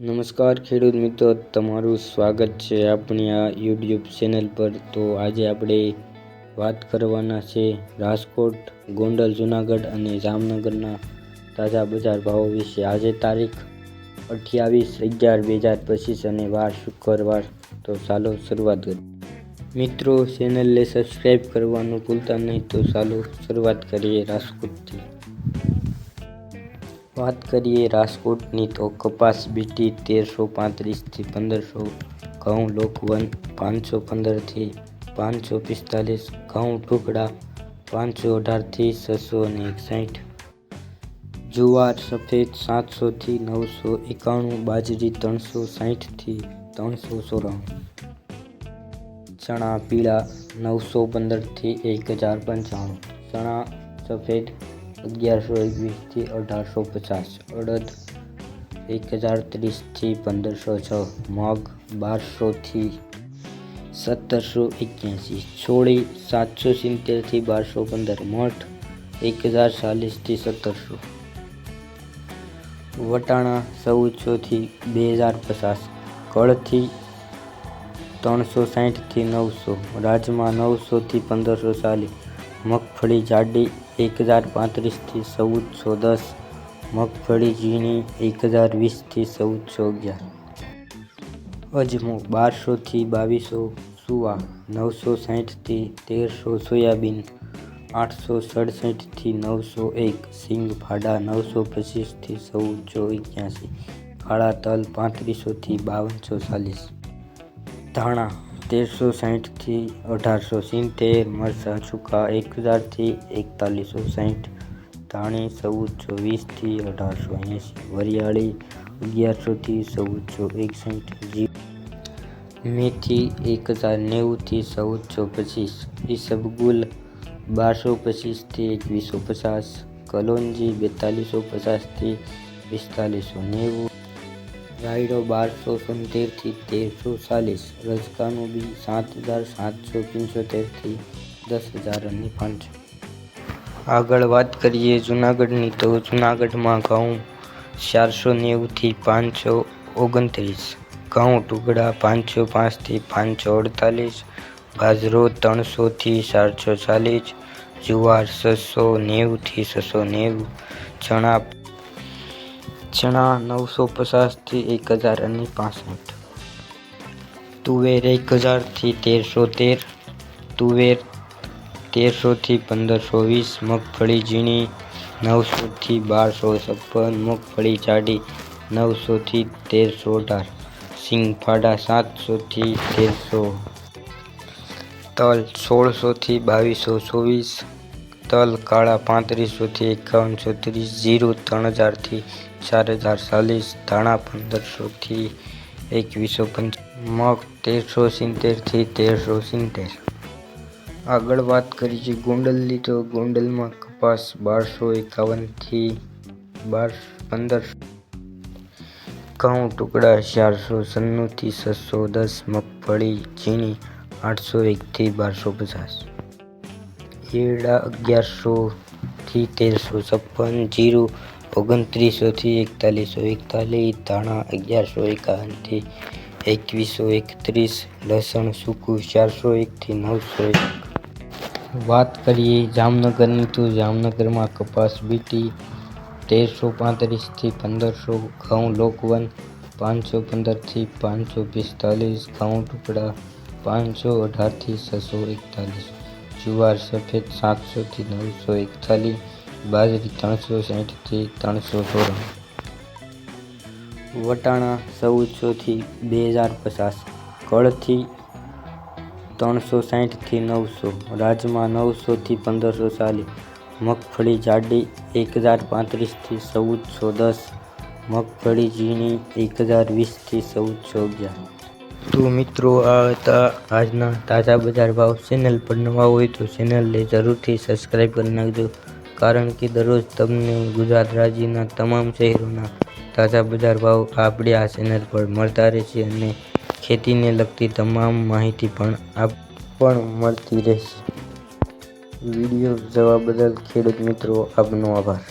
નમસ્કાર ખેડૂત મિત્રો, તમારું સ્વાગત છે આપણી આ યુટ્યુબ ચેનલ પર. તો આજે આપણે વાત કરવાના છે રાજકોટ, ગોંડલ, જુનાગઢ અને જામનગરના તાજા બજાર ભાવો વિશે. આજે તારીખ અઠ્યાવીસ અગિયાર બે હજાર પચીસ અને વાર શુક્રવાર. તો ચાલો શરૂઆત કરીએ. મિત્રો ચેનલને સબસ્ક્રાઈબ કરવાનું ભૂલતા નહીં. તો ચાલો શરૂઆત કરીએ રાજકોટથી. વાત કરીએ રાજકોટની તો કપાસ બીટી તેરસો પાંત્રીસથી પંદરસો, ઘઉં લોકવન પાંચસો પંદરથી પાંચસો પિસ્તાલીસ, ઘઉં ટુકડા પાંચસો અઢારથી છસો અને એકસાઠ. જુવાર સફેદ સાતસોથી નવસો એકાણું, બાજરી ત્રણસો સાઠથી ત્રણસો ચોરાણું ચણા પીળા નવસો પંદરથી એક હજાર પંચાણું. ચણા સફેદ અગિયારસો એકવીસથી અઢારસો પચાસ, અડદ એક હજાર ત્રીસથી પંદરસો છ મગ બારસોથી સત્તરસો એક્યાસી છોડી સાતસો સિત્તેરથી બારસો પંદર, મઠ એક હજાર ચાલીસથી સત્તરસો. વટાણા, ચૌદસોથી બે હજાર પચાસ. કળથી ત્રણસો સાહીઠથી નવસો. રાજમાં નવસોથી પંદરસો ચાલીસ. મગફળી, જાડી એક હજાર પાંત્રીસથી ચૌદસો દસ, મગફળી ઝીણી એક હજાર વીસથી ચૌદસો અગિયાર. અજમો બારસોથી બાવીસો સુવા, નવસો સાઠથી તેરસો સોયાબીન, આઠસો સડસઠથી નવસો એક, સિંગ ફાડા નવસો પચીસથી ચૌદસો એક્યાસી, કાળા તલ પાંત્રીસોથી બાવનસો ચાલીસ. ધાણા તેરસો સાઠથી અઢારસો સિત્તેર મરચાં સૂકા એક હજારથી એકતાલીસો સાઠ ધાણી ચૌદસો વીસથી અઢારસો એંસી વરિયાળી અગિયારસોથી ચૌદસો એકસઠ જી મેથી એક હજાર નેવુંથી ચૌદસો પચીસ ઈસબગુલ બારસો પચીસથી એકવીસો પચાસ કલોંજી બેતાલીસો પચાસથી પિસ્તાલીસો નેવું રાયડો બારસો પંચોતેરથી તેરસો ચાલીસ, રજકાનું બી સાત હજાર સાતસો પંચોતેરથી દસ હજાર અને પાંચસો આગળ વાત કરીએ જૂનાગઢની, તો જૂનાગઢમાં ઘઉં ચારસો નેવુંથી પાંચસો ઓગણત્રીસ, ઘઉં ટુકડા પાંચસો પાંચથી પાંચસો અડતાલીસ બાજરો ત્રણસોથી ચારસો ચાલીસ, જુવાર છસો નેવુંથી છસો નેવું, ચણા ચણા નવસો પચાસથી એક હજાર અને પાસઠ. તુવેર એક હજારથી તેરસો તેર. તુવેર તેરસોથી પંદરસો વીસ. મગફળી ઝીણી નવસોથી બારસો છપ્પન. મગફળી જાડી નવસોથી તેરસો અઢાર. સિંગફાડા સાતસોથી તેરસો. તલ સોળસોથી બાવીસો ચોવીસ. તલ કાળા પાંત્રીસોથી એકાવનસો ત્રીસ જીરું ત્રણ હજારથી ચાર હજાર ચાલીસ, ધાણા પંદરસોથી એકવીસો પંચ, મગ તેરસો સિત્તેરથી તેરસો સિત્તેર. આગળ વાત કરી છે ગોંડલની, તો ગોંડલમાં કપાસ બારસો એકાવનથી બાર પંદરસો, ઘઉં ટુકડા ચારસો સન્નુંથી છસો દસ, મગફળી, ઝીણી આઠસો એકથી બારસો પચાસ. એરડા અગિયારસોથી તેરસો છપ્પન, જીરું ઓગણત્રીસોથી એકતાલીસો, એકતાલીસ ધાણા અગિયારસો એકાવનથી એકવીસો એકત્રીસ, લસણ, સૂકું, ચારસો એકથી નવસો એક. વાત કરીએ જામનગરની તો જામનગરમાં કપાસ બીટી તેરસો પાંત્રીસથી પંદરસો ઘઉં લોકવન, પાંચસો પંદરથી પાંચસો પિસ્તાલીસ, ઘઉં ટુકડા, પાંચસો અઢારથી છસો એકતાલીસ. જુવાર સફેદ સાતસોથી નવસો એકતાલીસ, બાજરી ત્રણસો સાઠથી ત્રણસો સોળ. વટાણા ચૌદસોથી બે હજાર પચાસ, કળથી ત્રણસો સાઠથી નવસો, રાજમા નવસોથી પંદરસો ચાલીસ, મગફળી જાડી એક હજાર પાંત્રીસથી ચૌદસો દસ, મગફળી ઝીણી એક હજાર વીસથી ચૌદસો અગિયાર. તો મિત્રો, આ હતા આજના તાજા બજાર ભાવ ચેનલ પર નવા હોય તો ચેનલને જરૂરથી સબસ્ક્રાઈબ કરી નાખજો. કારણ કે દરરોજ તમને ગુજરાત રાજ્યના તમામ શહેરોના તાજા બજાર ભાવ આપણે આ ચેનલ પર મળતા રહેશે અને ખેતીને લગતી તમામ માહિતી પણ આપ પણ મળતી રહેશે. વીડિયો જોવા બદલ ખેડૂત મિત્રો આપનો આભાર.